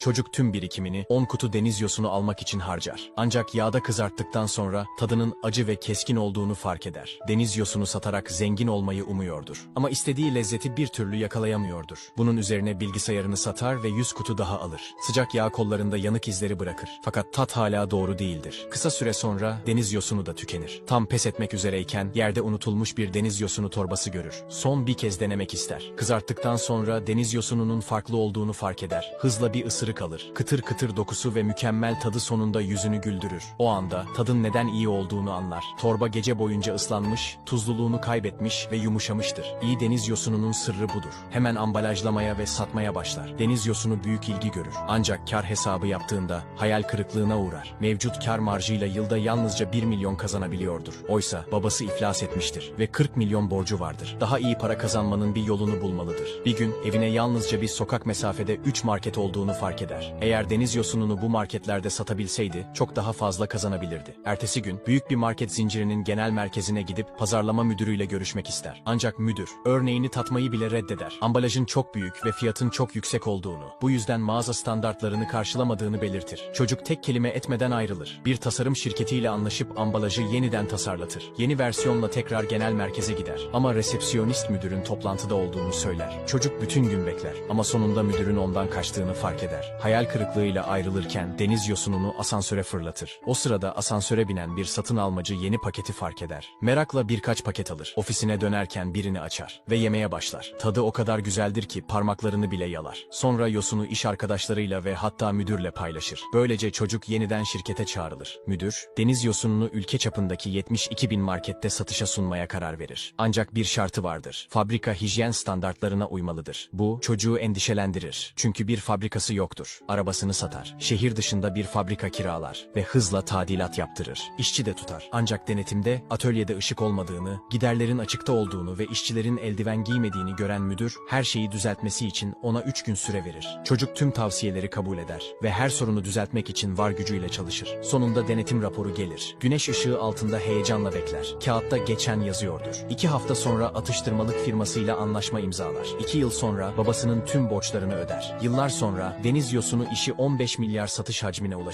Çocuk tüm birikimini 10 kutu deniz yosunu almak için harcar. Ancak yağda kızarttıktan sonra tadının acı ve keskin olduğunu fark eder. Deniz yosunu satarak zengin olmayı umuyordur. Ama istediği lezzeti bir türlü yakalayamıyordur. Bunun üzerine bilgisayarını satar ve 100 kutu daha alır. Sıcak yağ kollarında yanık izleri bırakır. Fakat tat hala doğru değildir. Kısa süre sonra deniz yosunu da tükenir. Tam pes etmek üzereyken yerde unutulmuş bir deniz yosunu torbası görür. Son bir kez denemek ister. Kızarttıktan sonra deniz yosununun farklı olduğunu fark eder. Hızla bir ısırık alır. Kıtır kıtır dokusu ve mükemmel tadı sonunda yüzünü güldürür. O anda tadın neden iyi olduğunu anlar. Torba gece boyunca ıslanmış, tuzluluğunu kaybetmiş ve yumuşamıştır. İyi deniz yosununun sırrı budur. Hemen ambalajlamaya ve satmaya başlar. Deniz yosunu büyük ilgi görür. Ancak kar hesabı yaptığında hayal kırıklığına uğrar. Mevcut kar marjıyla yılda yalnızca 1 milyon kazanabiliyordur. Oysa babası iflas etmiştir ve 40 milyon borcu vardır. Daha iyi para kazanmanın bir yolunu bulmalıdır. Bir gün evine yalnızca bir sokak mesafede 3 market olduğunu fark eder. Eğer deniz yosununu bu marketlerde satabilseydi çok daha fazla kazanabilirdi. Ertesi gün büyük bir market zincirinin genel merkezine gidip pazarlama müdürüyle görüşmek ister. Ancak müdür örneğini tatmayı bile reddeder. Ambalajın çok büyük ve fiyatın çok yüksek olduğunu, bu yüzden mağaza standartlarını karşılamadığını belirtir. Çocuk tek kelime etmeden ayrılır. Bir tasarım şirketiyle anlaşıp ambalajı yeniden tasarlatır. Yeni versiyonla tekrar genel merkeze gider. Ama resepsiyonist müdürün toplantıda olduğunu söyler. Çocuk bütün gün bekler ama sonunda müdürün ondan kaçtığını fark eder. Hayal kırıklığıyla ayrılırken deniz yosununu asansöre fırlatır. O sırada asansöre binen bir satın almacı yeni paketi fark eder. Merakla birkaç paket alır. Ofisine dönerken birini açar ve yemeye başlar. Tadı o kadar güzeldir ki parmaklarını bile yalar. Sonra yosunu iş arkadaşlarıyla ve hatta müdürle paylaşır. Böylece çocuk yeniden şirkete çağrılır. Müdür, deniz yosununu ülke çapındaki 72 bin markette satışa sunmaya karar verir. Ancak bir şartı vardır. Fabrika hijyen standartlarına uymalıdır. Bu çocuğu endişelendirir. Çünkü bir fabrikası yoktur. Arabasını satar. Şehir dışında bir fabrika kiralar ve hızla tadilat yaptırır. İşçi de tutar. Ancak denetimde atölyede ışık olmadığını, giderlerin açıkta olduğunu ve işçilerin eldiven giymediğini gören müdür her şeyi düzeltmesi için ona 3 gün süre verir. Çocuk tüm tavsiyeleri kabul eder ve her sorunu düzeltmek için var gücüyle çalışır. Sonunda denetim raporu gelir. Güneş ışığı altında heyecanla bekler. Kağıtta geçen yazıyordur. İki hafta sonra atıştırmalık firmasıyla anlaşma imzalar. İki yıl sonra babasının tüm borçlarını öder. Yıllar sonra deniz yosunu işi 15 milyar satış hacmine ulaşır.